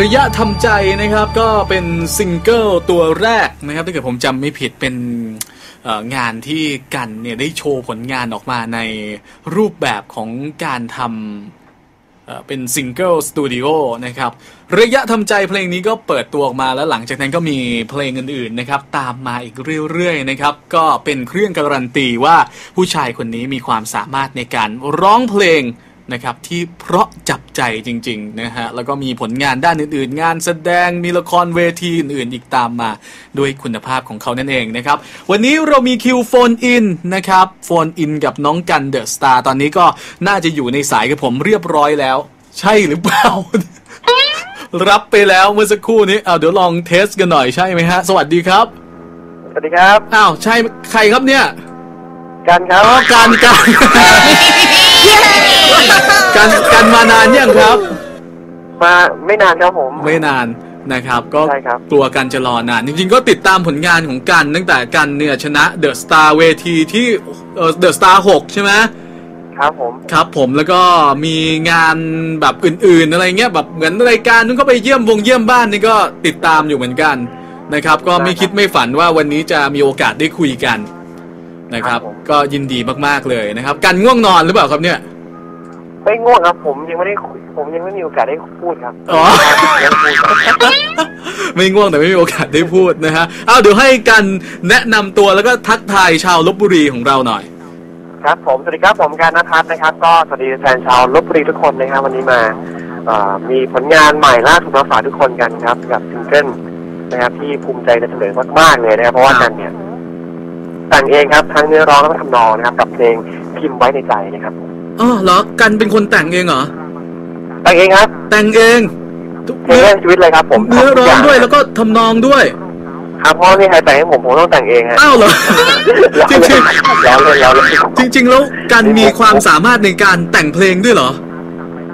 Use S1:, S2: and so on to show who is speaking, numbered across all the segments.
S1: ระยะทำใจนะครับก็เป็นซิงเกิลตัวแรกนะครับถ้าเกิดผมจำไม่ผิดเป็นงานที่กันเนี่ยได้โชว์ผลงานออกมาในรูปแบบของการทำเป็นซิงเกิลสตูดิโอนะครับระยะทำใจเพลงนี้ก็เปิดตัวออกมาแล้วหลังจากนั้นก็มีเพลงอื่นๆนะครับตามมาอีกเรื่อยๆนะครับก็เป็นเครื่องการันตีว่าผู้ชายคนนี้มีความสามารถในการร้องเพลง นะครับที่เพราะจับใจจริงๆนะฮะแล้วก็มีผลงานด้านอื่นๆ งานแสดงมีละครเวทีอื่นๆอีกตามมาด้วยคุณภาพของเขานั่นเองนะครับวันนี้เรามีคิวโฟนอินนะครับโฟนอินกับน้องกันเดอะสตาร์ตอนนี้ก็น่าจะอยู่ในสายกับผมเรียบร้อยแล้ว ใช่หรือเปล่า รับไปแล้วเมื่อสักครู่นี้เอาเดี๋ยวลองเทสกันหน่อยใช่ไหมฮะ สวัสดีครับ
S2: สวัสดีครับ
S1: อ้าวใช่ใครครับเนี่ย
S2: กันครับ
S1: อ๋อการการ การการมานานยังครับ
S2: มาไม่นานครับผม
S1: ไม่นานนะครับ ก็
S2: ใช่ครับ
S1: กลัวกันจะรอนาน จริงๆ ก็ติดตามผลงานของกันตั้งแต่กันเนี่ยชนะเดอะสตาร์เวทีที่เดอะสตาร์หกใช่ไหม
S2: ครับผม
S1: ครับผมแล้วก็มีงานแบบอื่นๆอะไรเงี้ยแบบเหมือนรายการนึงก็ไปเยี่ยมวงเยี่ยมบ้านนี่ก็ติดตามอยู่เหมือนกันนะครับ ก็ไม่คิดไม่ฝันว่าวันนี้จะมีโอกาสได้คุยกันนะครับ ก็ยินดีมากๆเลยนะครับ กันง่วงนอนหรือเปล่าครับเนี่ย
S2: ไม่ง่วงครับ ผมยังไม่ได้คุยผมยังไม่มีโอกาสได้พูดครับ
S1: อ๋อ
S2: ยังพูดครับ
S1: ไม่ง่วงแต่ไม่มีโอกาสได้พูดนะฮะเอาเดี๋ยวให้กันแนะนำตัวแล้วก็ทักทายชาวลบบุรีของเราหน่อย
S2: ครับ ผมสวัสดีครับผมการนภัสนะครับ ก็สวัสดีแฟนชาวลบบุรีทุกคนนะครับวันนี้มาเอ่อมีผลงานใหม่ล่าสุดมาฝากทุกคนกันครับ กับซิงเกิลนะครับที่ภูมิใจนำเสนอมากๆเลยนะครับเพราะว่ากันเนี่ยแต่งเองครับทั้งเนื้อร้องและทำนองนะครับ กับเพลงพิมพ์ไว้ในใจนะครับ
S1: อ๋อเหรอ กันเป็นคนแต่งเองเหรอ
S2: แต่งเองครับ
S1: แต่งเองทุก
S2: เพลง
S1: เนื้อ
S2: เรื่องชีวิตเลยครับ ผม
S1: เนื้อร้องด้วย
S2: ทำทุก
S1: แล้วก็ทำนองด้วย
S2: ครับเพราะว่านี่ใครแต่งให้ผมผมต้องแต่งเองฮะ
S1: อ้าวเหรอจริง
S2: แล้วเลยแล้วเลย
S1: ๆจริง ๆ แล้วกันมีความสามารถในการแต่งเพลงด้วยเหรอ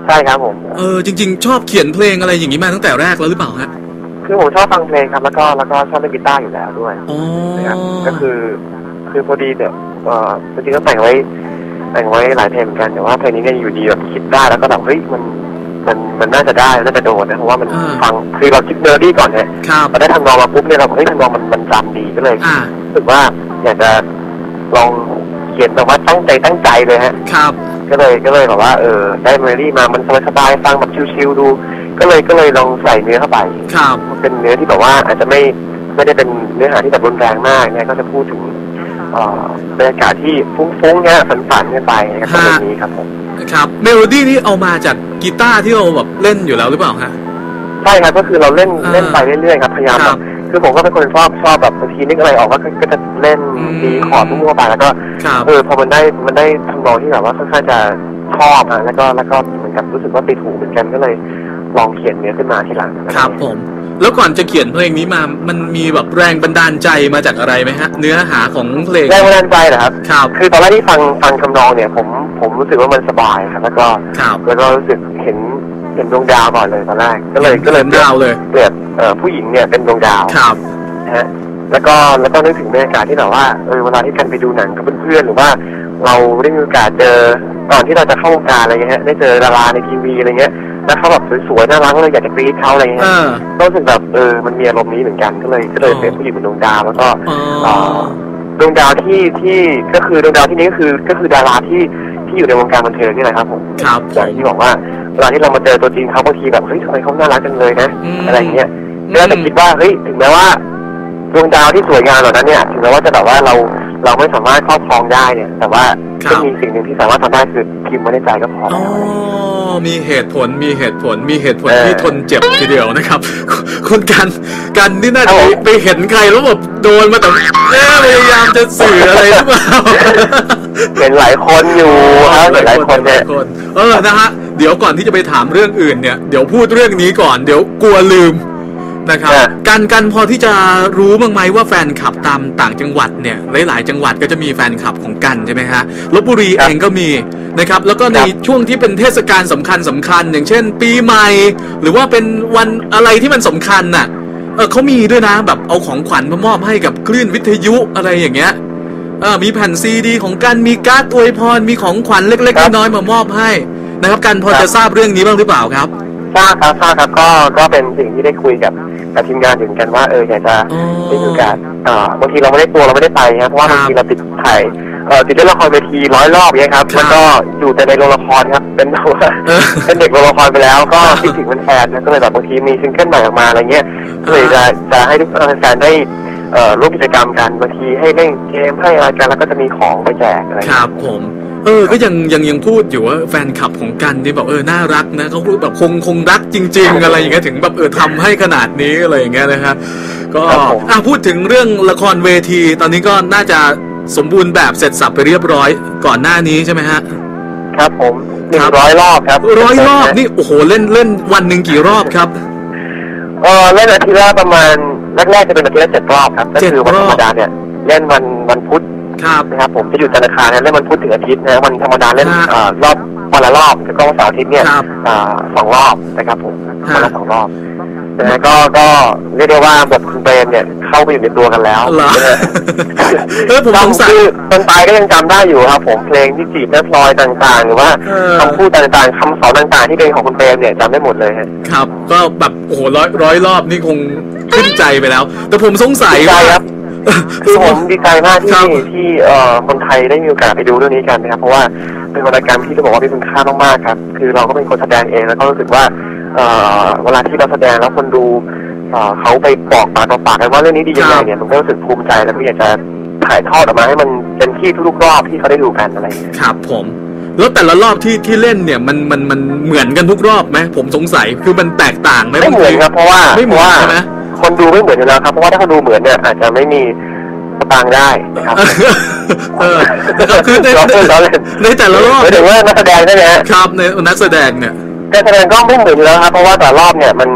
S2: ใช่ครับผม
S1: เออจริง ๆ ชอบเขียนเพลงอะไรอย่างนี้มาตั้งแต่แรกแล้วหรือเปล่าฮะ
S2: คือผมชอบฟังเพลงครับแล้วก็แล้วก็ชอบเล่นกีตาร์อยู่แล้วด้วย
S1: อ๋อ
S2: นะครับก็คือ คือพอดีเนี่ยเอ่อจริงๆก็แต่งไว้ แต่งไว้หลายเพลงเหมือนกันแต่ว่าเพลงนี้เนี่ยอยู่ดีแบบคิดได้แล้วก็แบบเฮ้ยมันมันมันน่าจะได้น่าจะโดนนะเพราะว่ามันฟังคือเราคิดเมโลดี้ก่อนเนี่ย
S1: ครับ
S2: พอได้ทำนองมาปุ๊บเนี่ยเราเฮ้ยทำนองมันมันจำดีก็เลย
S1: อ่า
S2: รู้สึกว่าอยากจะลองเขียนแบบว่าตั้งใจตั้งใจเลยฮะ
S1: ครับ
S2: ก็เลยก็เลยแบบว่าเออได้เมโลดี้มามันสบายๆฟังแบบชิลๆดู ก็เลยก็เลยลองใส่เนื้อเข้าไป
S1: ครับ
S2: มันเป็นเนื้อที่แบบว่าอาจจะไม่ไม่ได้เป็นเนื้อหาที่แบบรุนแรงมากเนี่ยก็จะพูดถึงเอ่อ บรรยากาศที่ฟุ้งๆเนี่ยฝันๆกันไปนะครับตรงนี้ครับผม
S1: ครับเมโลดี้นี้เอามาจากกีตาร์ที่เราแบบเล่นอยู่แล้วหรือเปล่าฮะ
S2: ใช่ครับก็คือเราเล่น
S1: อ่า
S2: เล่นไปเรื่อยๆครับพยายาม
S1: ค
S2: แบ
S1: รับบ
S2: คือผมก็เป็นคนชอบชอบแบบบางทีนึกอะไรออกก็ก็จะเล่น
S1: อืม
S2: ดีคอร์ดมั่วๆไปแล้วก็
S1: ครับ
S2: เออพอมันได้มันได้ทำนองที่แบบว่าค่อนข้างจะชอบอะแล้วก็แล้วก็เหมือนกับรู้สึกว่าติดหูเหมือนกันก็เลย ลองเขียนเนื้อขึ้นมาทีหลังนะครับ
S1: ผม แล้วก่อนจะเขียนเพลงนี้มา มันมีแบบแรงบันดาลใจมาจากอะไรไหมฮะ เนื้อหาของเพลง
S2: แรงบันดาลใจเหรอครับ
S1: ครับ
S2: คือตอนแรกที่ฟังฟังคำนองเนี่ย ผมผมรู้สึกว่ามันสบายครับแล้วก็
S1: ครับ
S2: แล้วก็รู้สึกเห็นเห็นดวงดาวก่อนเลยตอนแรกก็เลยก็เลย
S1: ดาวเลย
S2: เปรียบเอ่อผู้หญิงเนี่ยเป็นดวงดาว
S1: ครับ
S2: นะฮะแล้วก็แล้วก็นึกถึงบรรยากาศที่แบบว่าเออเวลาที่กันไปดูหนังกับเพื่อนๆหรือว่า เราได้มีโอกาสเจอก่อนที่เราจะเข้าวงการอะไรเงี้ยฮะได้เจอดาราในทีวีอะไรเงี้ย แล้วเขาแบบสวยๆน่ารักก็เลยอยากจะกรี๊ดเขาอะไรเงี้
S1: เอยอ
S2: ก็รู้สึกแบบเออมันมีอารมณ์นี้เหมือนกันก็เลยก็เลย
S1: อ๋อ
S2: เป็นผู้หญิงเป็นดวงดาวแล้วก็
S1: อ๋อ
S2: เอ่อดวงดาวที่ที่ก็คือดวงดาวที่นี้ก็คือก็คือดาราที่ที่อยู่ในวงการบันเทิงนี่แหละครับผม
S1: ครับผ
S2: อย่าง
S1: ม
S2: ที่บอกว่าเวลาที่เรามาเจอตัวจริงเขาบางทีแบบเฮ้ยทำไมเขาน่ารักจังเลยนะ
S1: อืม
S2: อะไรอย่างเงี้ย
S1: อืม
S2: ก็จะคิดว่าเฮ้ยถึงแม้ว่าดวงดาวที่สวยงามเหล่านั้นเนี่ยถึงแม้ว่าจะแบบว่าเรา เราไม่สามารถครอบครองได้เนี่ย แต่ว่า
S1: ครับ
S2: ก็มีสิ่งหนึ่งที่สามารถทำได้คือพิมพ์ไว้ในใจก็พอ
S1: อ๋อมีเหตุผลมีเหตุผลมีเหตุผล
S2: เออ
S1: ที่ทนเจ็บทีเดียวนะครับคนกันกันนี่น่า
S2: ครั
S1: จะ
S2: บผม
S1: ไปเห็นใครแล้วแบบโดนมาแต่เอ๊ะพยายามจะสื่ออะไรหรือเปล่า
S2: เห็นหลายคนอยู่ครับเห็นหลายคนเนี่ย
S1: หลายคนเออนะฮะเดี๋ยวก่อนที่จะไปถามเรื่องอื่นเนี่ยเดี๋ยวพูดเรื่องนี้ก่อนเดี๋ยวกลัวลืม นะครับ
S2: เออ
S1: กันกันพอที่จะรู้บ้างไหมว่าแฟนคลับตามต่างจังหวัดเนี่ยหลาย ๆ จังหวัดก็จะมีแฟนคลับของกันใช่ไหมฮะลบบุรีเองก็มีนะครับแล้วก็ในช่วงที่เป็นเทศกาลสำคัญสำคัญ อย่างเช่น ปีใหม่ หรือว่าเป็นวันอะไรที่มันสำคัญน่ะเออเขามีด้วยนะแบบเอาของขวัญมามอบให้กับคลื่นวิทยุอะไรอย่างเงี้ยเออมีแผ่นซีดี ของกันมีการ์ดอวยพรมีของขวัญเล็ก
S2: ครับ
S1: ๆน้อยๆมามอบให้นะครับกันพอ
S2: ครับ
S1: จะทราบเรื่องนี้บ้างหรือเปล่าครับ
S2: ททราบครับทราบครับก็ก็เป็นสิ่งที่ได้คุยกับกับทีมงานอยู่เหมือนกันว่าเอออยากจะ
S1: อ๋อ
S2: ได้มีโอกาสอ่าบางทีเราไม่ได้ตัวเราไม่ได้ไปครับเพราะว่า
S1: ครับ
S2: บางทีเราติดถ่ายเอ่อติดเล่นละครเวทีร้อยรอบเนี้ยครับ
S1: ครับ
S2: แล้วก็อยู่แต่ในโรงละครครับเป็นแบบว่า
S1: เออ
S2: เป็นเด็กโรงละครไปแล้วก็
S1: ครับ
S2: คิดถึงแฟนๆนะก็เลยแบบบางทีมีซิงเกิลใหม่ออกมาอะไรเงี้ยก็เลยจะจะให้ทุกแฟนๆได้เอ่อร่วมกิจกรรมกันบางทีให้เล่นเกมให้อะไรกันแล้วก็จะมีของไปแจกอะไร
S1: ค
S2: เงี้ย
S1: รับผม เออ ก็ยังยังยังพูดอยู่ว่าแฟนคลับของกันนี่แบบเออน่ารักนะเขาพูดแบบคงคงรักจริง ๆ อะไรอย่างเงี้ยถึงแบบเออทำให้ขนาดนี้อะไรอย่างเงี้ยนะฮะก็
S2: ครับผม
S1: อะพูดถึงเรื่องละครเวที ตอนนี้ก็น่าจะสมบูรณ์แบบเสร็จสับไปเรียบร้อยก่อนหน้านี้ใช่ไหมฮะ
S2: ครับผมหนึ่
S1: ครั
S2: ง
S1: บ
S2: ร้อยรอบครับ
S1: ร้อยรอบนี่โอ้โหเล่นเล่นวันหนึ่งกี่รอบครับ
S2: เออเล่นอาทิตย์ละประมาณแรกๆจะเป็นอาทิตย์ละเจ็ดรอบครับก็
S1: เจ็ด
S2: คือวัน
S1: ร
S2: ธ
S1: อบ
S2: รรมดาเนี่ยเล่นวันวันพุธ
S1: ครับ
S2: นะครับผมจะอยู่จันทร์อังคารนะเล่นวันพุธถึงอาทิตย์นะวันธรรมดาเล่น
S1: ฮะ
S2: เอ่อรอบวันละรอบแล้วก็วันเสาร์อาทิตย์เนี่ย
S1: ครับ
S2: อ่าสองรอบนะครับผม
S1: ฮะ
S2: วันละสองรอบนะฮะก็ก็เรียกได้ว่าบทคุณเปรมเนี่ยเข้าไปอยู่ในตัวกันแล้ว
S1: เหรอ
S2: นะฮะ
S1: เออผมสงสัย
S2: คือคนตายก็ยังจำได้อยู่ครับ ผมเพลงที่จีบแม่พลอยต่างๆ หรือว่า
S1: เออ
S2: คำพูดต่างๆคำสอนต่างๆ ที่เป็นของคุณเปรมเนี่ยจำได้หมดเลยฮะ
S1: ครับ ก็แบบโอ้โหร้อยร้อยรอบนี่คงขึ้นใจไปแล้ว แต่ผมสงสัย
S2: ดีใจ
S1: ว่า
S2: ครับ คือผมดีใจมาก
S1: ครั
S2: ที่
S1: บ
S2: ที่เอ่อคนไทยได้มีโอกาสไปดูเรื่องนี้กันนะครับเพราะว่าเป็นวรรณกรรมที่จะบอกว่ามีคุณค่ามากๆครับ คือเราก็เป็นคนแสดงเองแล้วก็รู้สึกว่าเอ่อเวลาที่เราแสดงแล้วคนดูเอ่อเขาไปบอกปากต่อปากกันว่าเรื่องนี้ดียังไงเนี่ยมันก็รู้สึกภูมิใจแล้วก็อยากจะถ่ายทอดออกมาให้มันเต็มที่ทุกๆรอบที่เขาได้ดูกันอะไรอย่างเงี้ย
S1: ครับผมแล้วแต่ละรอบที่ที่เล่นเนี่ยมันมันมันเหมือนกันทุกรอบไหมผมสงสัยคือมันแตกต่างไหม
S2: ไม่เหมือนครับเพราะว่า
S1: ไม่เหมือน
S2: พราะว่า
S1: ใช่ไหม
S2: คนดูไม่เหมือนอยู่แล้วครับ เพราะว่าถ้าคนดูเหมือนเนี่ยอาจจะไม่มีสตางค์ได้นะครับ
S1: เออนะครับคือใน
S2: ล้อเล่นล้อเล่น
S1: ในแต่ละรอบ
S2: หมายถึงว่านักแสดงได้ไหมฮะ
S1: ครับในนักแสดงเนี่ย
S2: การแสดงก็ไม่เหมือนอยู่แล้วครับ เพราะว่าแต่ละรอบเนี่ยมัน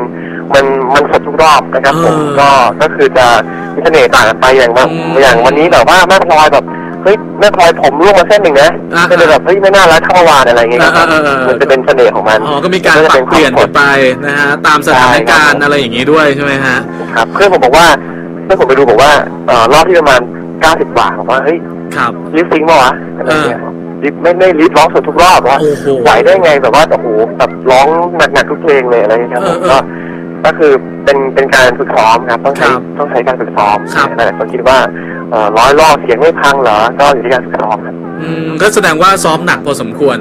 S2: มันมันสดทุกรอบนะครับผม
S1: เออ
S2: ก็ก็คือจะมีเสน่ห์ต่างกันไปอย่างว่า
S1: อืม
S2: อย่างวันนี้แบบว่าแม่พลอยแบบ เฮ้ยแม่พลอยผมร่วงมาเส้นหนึ่งนะ
S1: อ่า
S2: ก็เลยแบบเฮ้ยไม่น่ารักเท่าเมื่อวานอะไรอย่างเงี้ยครับ
S1: อ่าอ่าอ่าอ่ามั
S2: มันจะเป็นเสน่ห์ของมัน
S1: อ๋อก็มีการปรับเปลี่ยนกันไปนะฮะตามสถานการณ์อะไรอย่างนี้ด้วยใช่ไหมฮะ
S2: ครับเพื่อนผมบอกว่าเพื่อนผมไปดูบอกว่าเอ่อรอบที่ประมาณ 90 กว่าบอกว่าเฮ้ย
S1: ครับ
S2: ลิฟซิงค์ป่าวะอะไรเงี้ยลิฟไม่ไม่ลิฟร้องสดทุกรอบว่า
S1: โอ้โห
S2: ไหวได้ไงแบบว่าโอ้โหแบบร้องหนักๆทุกเพลงเลยอะไรอย่างเงี้ยครับผม
S1: เออเอ
S2: ก็
S1: อ
S2: ก็คือเป็นเป็นการฝึกซ้อมครับต้องใช้
S1: ครับ
S2: ต้องใช้การฝึกซ้อม
S1: ครับ
S2: หลายคนคิดว่าเอ่อ ร้อยรอบเสียงไม่พังเหรอ ก็อยู่ที่การฝึกซ้อมครับ
S1: อืมก็แสดงว่าซ้อมหนักพอสมควร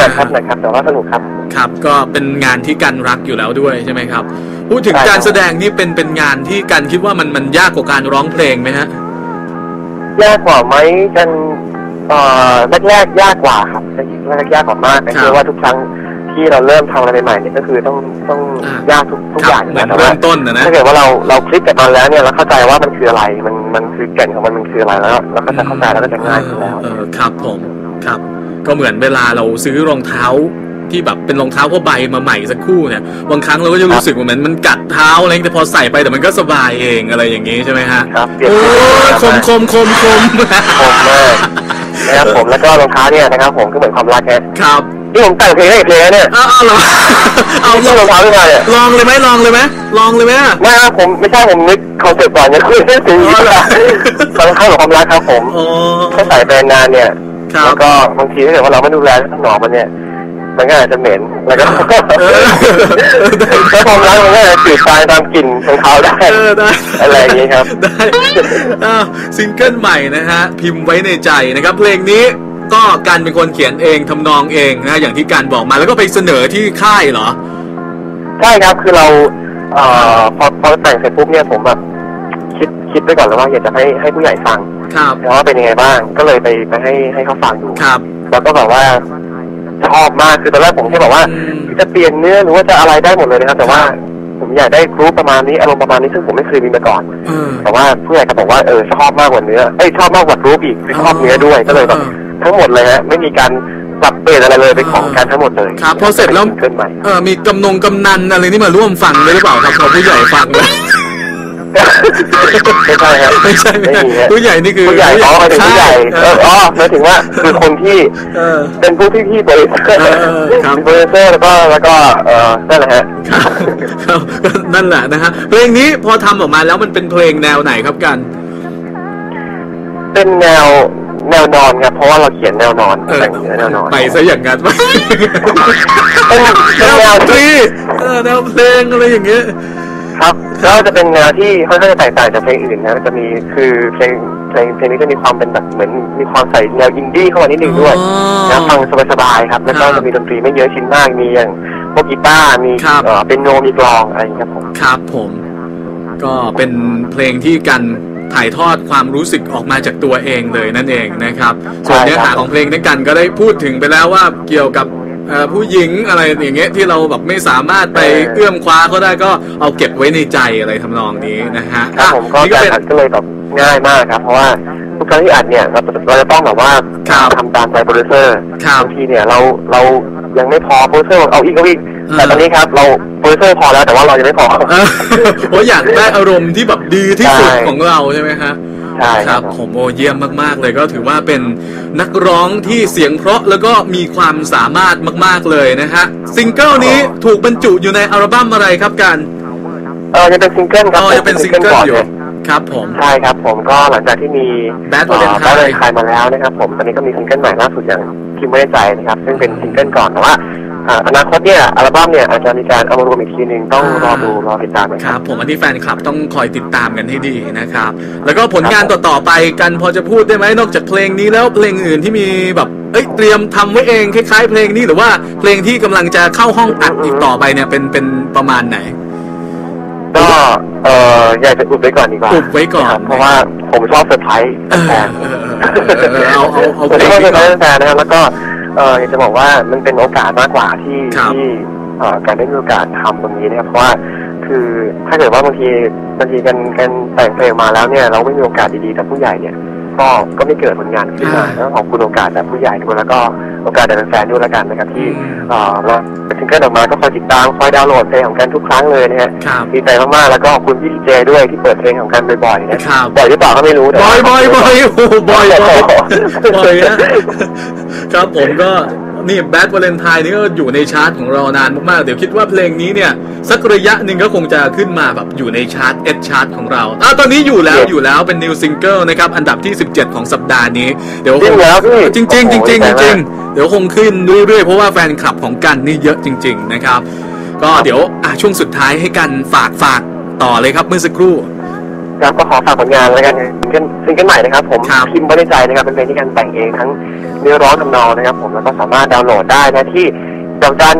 S2: นะครับนะครับ แต่ว่าสนุกครับ
S1: ครับ ก็เป็นงานที่กันรักอยู่แล้วด้วยใช่ไหมครับ พูดถึง
S2: ใช่ครับ
S1: การแสดงนี่เป็นเป็นงานที่กันคิดว่ามันมันยากกว่าการร้องเพลงไหมฮะ
S2: ยากกว่าไหมกันเอ่อแรกๆยากกว่าครับแรกๆยากกว่ามากนะ
S1: ครั
S2: เพ
S1: บ
S2: ราะว่าทุกครั้ง ที่เราเริ่มทำอะไรใหม่ๆเนี่ยก็คือต้องต้อง
S1: อ่าย
S2: ยากทุกทุก
S1: ค
S2: อ
S1: รับ
S2: ย่าง
S1: เหมือน
S2: แต่
S1: เริ่
S2: ว่าม
S1: ต้นนะนะ
S2: ถ้าเกิดว่าเราเราคลิกกับมันแล้วเนี่ยเราเข้าใจว่ามันคืออะไรมันมันคือแก่นของมันมันคืออะไรแล้วเราก็จะเข้าใจแล้วก็จะง่ายขึ้นแล้ว
S1: เออครับผมครับ ก็เหมือนเวลาเราซื้อรองเท้าที่แบบเป็นรองเท้าผ้าใบมาใหม่สักคู่เนี่ยบางครั้งเราก็จะรู้สึกว่าเหมือนมันกัดเท้าอะไรแต่พอใส่ไปแต่มันก็สบายเองอะไรอย่างนี้ใช่ไหมฮะ
S2: ครับเปลี่ยน
S1: โอ้ยค
S2: เสื้อผ้าม
S1: คมคมคม
S2: ผมมาก นะครับผมแล้วก็รองเท้าเนี่ยนะครับผมก็เหมือนความรักนะครับที่ผมแต่งเพลงให้อีกเพลงนะเนี่ย
S1: เอาเอาเหรอเอา
S2: ที่
S1: ล
S2: ร
S1: อ
S2: องงเท้าขึ้นมาเนี่ย
S1: ลองเลยไหมลองเลยไหมลองเลยไหมอะ
S2: ไม่ครับผมไม่ใช่ผมนึกคอนเซ็ปต์ก่อนจะคุยเรื่องสิ่งนี้
S1: อ๋อเหรอ
S2: รองเท้ากับความรักครับผม
S1: อ๋อ
S2: ถ้าใส่ไปนานเนี่ย
S1: ครับ
S2: แล้วก็บางทีถ้าเกิดว่าเราไม่ดูแลถนอมมันเนี่ย มันก็อาจจะเหม็นแล้วก็
S1: เออ
S2: ถ้าความรักมันก็อาจจะจืดจางตามกลิ่นของเขาได้
S1: เออได้
S2: อะไรอย่างนี้ครับ
S1: ได้อ้าวซิงเกิลใหม่นะฮะพิมพ์ไว้ในใจนะครับ เพลงนี้ก็การเป็นคนเขียนเองทำนองเองนะอย่างที่การบอกมาแล้วก็ไปเสนอที่ค่ายเหรอ
S2: ใช่ครับคือเราเอ่อพอพอแต่งเสร็จปุ๊บเนี่ยผมแบบคิดคิดไปก่อนแล้วว่าอยากจะให้ให้ผู้ใหญ่ฟัง
S1: ครับ
S2: แล้วว่าเป็นยังไงบ้างก็เลยไปไปให้ให้เขาฟังดู
S1: ครับ
S2: แล้วก็แบบว่า ชอบมากคือตอนแรกผมแค่บอกว่า
S1: อืม
S2: จะเปลี่ยนเนื้อหรือว่าจะอะไรได้หมดเลยนะครับแต่ว่าผมอยากได้กรุ๊ปประมาณนี้อารมณ์ประมาณนี้ซึ่งผมไม่เคยมีมาก่อน
S1: เออ
S2: แต่ว่าผู้ใหญ่ก็บอกว่าเออชอบมากกว่าเนื้อเอ้ยชอบมากกว่ากรุ๊ปอีกคือชอบเนื้อด้วยก็เลยแบบ
S1: เออ
S2: ทั้งหมดเลยฮะไม่มีการปรับเปลี่ยนอะไรเลยเป็นของกันทั้งหมดเลย
S1: ครับพอเสร็จแล้ว
S2: ขึ้นใหม่
S1: เออมีกำนงกำนันอะไรนี่มาร่วมฟังด้วยหรือเปล่าครับพอผู้ใหญ่ฟังเลย
S2: ไม่ใช่ครับ
S1: ไม่ใช่ไม่ใช่
S2: มีฮะ
S1: ผู้ใหญ่นี่คือ
S2: ผู้ใหญ่อ๋อหมายถึงผู้ใหญ่
S1: เอ
S2: เอ
S1: อ
S2: ออ๋อหมายถึงว่าคือคนที่
S1: เออ
S2: เป็นผู้ที่ที่บริษัท
S1: เออเออครับ
S2: บริษัทแล้วก็แล้วก็เออนั่นแหละฮะ
S1: ครับครับก็นั่นแหละนะฮะเพลงนี้พอทำออกมาแล้วมันเป็นเพลงแนวไหนครับกัน
S2: เป็นแนวแนวนอนครับเพราะว่าเราเขียนแนวนอน
S1: เออ
S2: แต่งเนื้อแนวนอน
S1: ไปซะอย่างนั้น
S2: เป็น
S1: แน
S2: เป็นแน
S1: ว
S2: ว
S1: ดนตรี
S2: ที่
S1: เออแนวเพลงอะไรอย่างเงี้ย
S2: ครับแล้วจะเป็นแนวที่ค่อนข้างจะแตกต่างจากเพลงอื่นนะจะมีคือเพลงเพลงเพลงนี้จะมีความเป็นแบบเหมือนมีความใส่แนวอินดี้เข้ามานิดนึงด้วย
S1: อ๋อ
S2: นะฟังสบายๆครับ แล้วก็
S1: ครับ
S2: จะมีดนตรีไม่เยอะชิ้นมากมีอย่างพวกกีตาร์มี
S1: ครับ
S2: เอ่อเป็นโนมีกลองอะไรอย่างเงี้ยครับผม
S1: ครับผม ก็เป็นเพลงที่กันถ่ายทอดความรู้สึกออกมาจากตัวเองเลยนั่นเองนะครับ ส่วนเนื้อหาของเพลงนี้กันก็ได้พูดถึงไปแล้วว่าเกี่ยวกับเอ่อ ผู้หญิงอะไรอย่างเงี้ยที่เราแบบไม่สามารถไปเอื้อมคว้าเขาได้ก็เอาเก็บไว้ในใจอะไรทำนองนี้นะฮะ
S2: ครับผมก็
S1: อะนี่ก็
S2: การ
S1: เป็น
S2: อัดก็เลยแบบง่ายมากครับ เพราะว่าทุกครั้งที่อัดเนี่ยเราเราจะต้องแบบว่า
S1: ครับ
S2: ทำตามใจโปรดิวเซอร์
S1: ครับ
S2: บางทีเนี่ยเราเรายังไม่พอโปรดิวเซอร์บอกเอาอีกเอาอีก
S1: เออ
S2: แต่ตอนนี้ครับเราโปรดิวเซอร์พอแล้วแต่ว่าเรายังไม่พอ
S1: เออโอ้ยอยากได้อารมณ์ที่แบบดีที่สุด
S2: ใช่
S1: ของเราใช่ไหมฮะ
S2: ใช่
S1: ค
S2: ค
S1: รั
S2: รั
S1: บบผมโอเยี่ยมมากๆเลยก็ถือว่าเป็นนักร้องที่เสียงเพราะแล้วก็มีความสามารถมากๆเลยนะฮะซิงเกิลนี้ถูกบรรจุอยู่ในอัลบั้มอะไรครับกัน
S2: เออยังเป็นซิงเกิลครับ
S1: อ๋อยังเป็นซิงเกิล
S2: ก่อน
S1: อยู่
S2: เลย
S1: ครับผม
S2: ใช่ครับผมก็หลังจากที่มี
S1: Bad Valentine
S2: แบดวาเลนไทน์มาแล้วนะครับผมตอนนี้ก็มีซิงเกิลใหม่ล่าสุดอย่างพิมพ์ไม่ได้ใจนะครับซึ่งเป็นซิงเกิลก่อนแต่ว่า อ่าอนาคตเนี่ยอัลบั้มเนี่ยอาจจะมีการเอามารวมอีกทีหนึ่งต้องรอดูรอติดตามนะ
S1: ค
S2: ครั
S1: รับบผมอันนี้แฟนคลับต้องคอยติดตามกันให้ดีนะครับ แล้วก็ผลงานต่อๆไปกันพอจะพูดได้ไหมนอกจากเพลงนี้แล้วเพลงอื่นที่มีแบบเอ้ยเตรียมทำไว้เองคล้ายๆ เพลงนี้หรือว่าเพลงที่กำลังจะเข้าห้องอัดอีกต่อไปเนี่ยเป็นเป็นประมาณไหน
S2: ก็เอออยากจะอุบไว้ก่อนดีกว่า
S1: อุบไว้ก่อน
S2: ครับเพราะว่าผมชอบเซอร์ไพรส์
S1: เออ
S2: แฟน
S1: เออเออเออเอาเอาเอา
S2: ผม
S1: เพล
S2: ช
S1: ง
S2: อบเซอ
S1: นี้
S2: ร์ไพ
S1: ก่
S2: ร
S1: อน
S2: ส์แฟนนะครับแล้วก็ เอออยากจะบอกว่ามันเป็นโอกาสมากกว่าที่
S1: ครับ
S2: ที่เอ่อการได้มีโอกาสทำตรงนี้นะครับเพราะว่าคือถ้าเกิดว่าบางทีบางทีกันกันแต่งเพลงมาแล้วเนี่ย เราไม่มีโอกาสดีๆจากผู้ใหญ่เนี่ย ก็ก็ไม่เกิดผลงานขึ้นมาแล้วขอบคุณโอกาสจากผู้ใหญ่ด้วยแล้วก็โอกาสจากแฟนๆด้วยแล้วกันนะครับที่เอ่อเราซิงเกิลออกมาก็คอยติดตามคอยดาวน์โหลดเพลงของกันทุกครั้งเลยนะฮะ
S1: ครับ
S2: ดีใจมากๆแล้วก็ขอบคุณพี่ดีเจด้วยที่เปิดเพลงของกันบ่อยๆนะครับบ่อยหรือเปล่าก็ไม่รู้แต่
S1: บอยบอยบอยโอ้โหบอยบอยบอยนะครับผมก็ นี่แบดวาเลนไทน์นี่ก็อยู่ในชาร์ตของเรานานมากๆ เดี๋ยวคิดว่าเพลงนี้เนี่ย สักระยะหนึ่งก็คงจะขึ้นมาแบบอยู่ในชาร์ตเอชาร์ตของเราอะตอนนี้อยู่แล้วอยู่แล้วเป็นนิวซิงเกิลนะครับ อันดับที่ 17 ของสัปดาห์นี้ เดี๋ยว
S2: จริงแล้วพี่
S1: จริงจริงๆจริงๆจริง
S2: โอ้โห
S1: ๆจริงๆเดี๋ยวคงขึ้นเรื่อยๆ เพราะว่าแฟนคลับของกันนี่เยอะจริง ๆ นะครับ ก็เดี๋ยวอะช่วงสุดท้ายให้กันฝากฝากต่อเลยครับเมื่อสักครู่
S2: ครับก็ขอฝากผลงานแล้วกันซิงเกิลซิงเกิลใหม่นะครับ ผม
S1: ครับ
S2: พิมพ์ไว้ในใจนะครับเป็นเพลงที่กันแต่งเองทั้งเนื้อร้องทำนองนะครับ ผมแล้วก็สามารถดาวน์โหลดได้นะที่ดอกจัน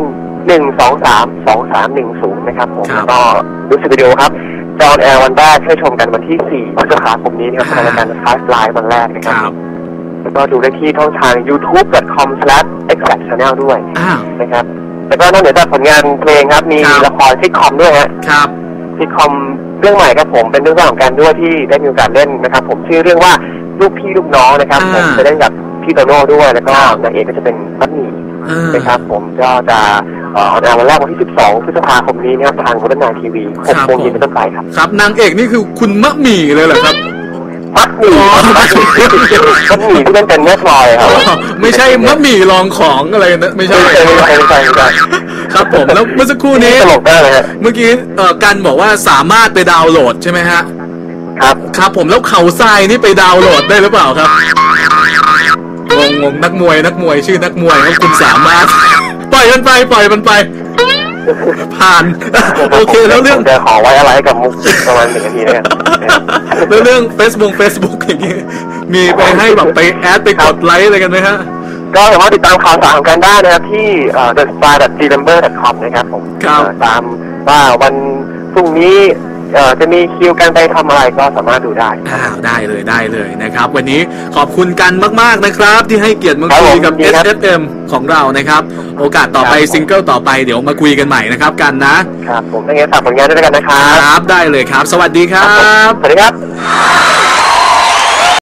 S2: หนึ่งสองสามสองสามหนึ่งศูนย์นะครับผม
S1: ครับ
S2: แล้วก็ดูสิวิดีโอครับจอห์นแอร์วันแรกให้ชมกันวันที่สี่พฤษภาคมนี้นะครับในรายการคลาสไลฟ์วันแรกนะ
S1: ค
S2: ค
S1: รั
S2: รับบแล้วก็ดูได้ที่ช่องทาง youtube.com/exactchannel ด้วย
S1: อ้าว
S2: นะครับแล้วก็นอกเหนือจากผลงานเพลงครับมี
S1: ครับ
S2: ละครซิทคอมด้วยฮะ
S1: ครับ
S2: ซิทคอมเรื่องใหม่ครับผมเป็นเรื่องราวของการด้วยที่ได้มีโอกาสเล่นนะครับ ผมชื่อเรื่องว่าลูกพี่ลูกน้องนะครับ
S1: อ่า
S2: ผมจะเล่นกับพี่โตโน่ด้วยแล้วก็
S1: ครับ
S2: นางเอกก็จะเป็นมัดหมี่
S1: เออ
S2: นะครับผมก็จะเอ่อออนแอร์วันแรกวันที่ 12 พฤษภาคมนี้นะครับทางวัฒนาทีวี6โมงเย็นเป็นต้นไปครับ
S1: ครับนางเอกนี่คือคุณมะหมี่เลยเหรอครับ
S2: มัดหมี่
S1: อ๋อ
S2: มัดหมี่มัดหมี่ที่เล่นเป็นแม่พลอยครับ
S1: ไม่ใช่มะหมี่รองของอะไรนะไม่ใช่
S2: ไม่ใช่ไม่ใช่ไม่ใช่ไม่ใช่
S1: ครับผมแล้วเมื่อสักครู่นี้
S2: ตลกมากเลยฮะ
S1: เมื่อกี้เอ่อกันบอกว่าสามารถไปดาวน์โหลดใช่ไหมฮะ
S2: ครับ
S1: ครับผมแล้วเขาทรายนี่ไปดาวน์โหลดได้หรือเปล่าครับงงงงนักมวยนักมวยชื่อนักมวยครับคุณสามารถ ปล่อยมันไปปล่อยมันไป ผ่านโอเคแล้วเรื่อง
S2: ผมจะขอไว้อะไรให้กับมุกประมาณหนึ่งนาทีเนี่ย
S1: แล้วเรื่อง Facebook Facebook อย่างงี้มีไปให้แบบไปแอดไปกดไลค์อะไรกันไหมฮะ
S2: ก็สามารถติดตามข่าวสารของกันได้นะครับที่เอ่อ thestar.demember.com นะครับผม
S1: ครับ
S2: เอ่อตามว่าวันพรุ่งนี้เอ่อจะมีคิวกันไปทำอะไรก็สามารถดูได้
S1: อ้าวได้เลยได้เลยนะครับ วันนี้ขอบคุณกันมาก ๆ นะครับ ที่ให้เกียรติมา
S2: ครับ
S1: คุยกับ
S2: ผมยินดีครับ
S1: SFM ของเรานะครับ โอกาสต่อไป
S2: ครับผม
S1: ซิงเกิลต่อไปเดี๋ยวมาคุยกันใหม่นะครับกันนะ
S2: ครับผมยังไงฝากผลงานด้วยกันนะครั
S1: ค
S2: บ
S1: รับได้เลยครับ สวัสดีครับ
S2: สวัสดีครับ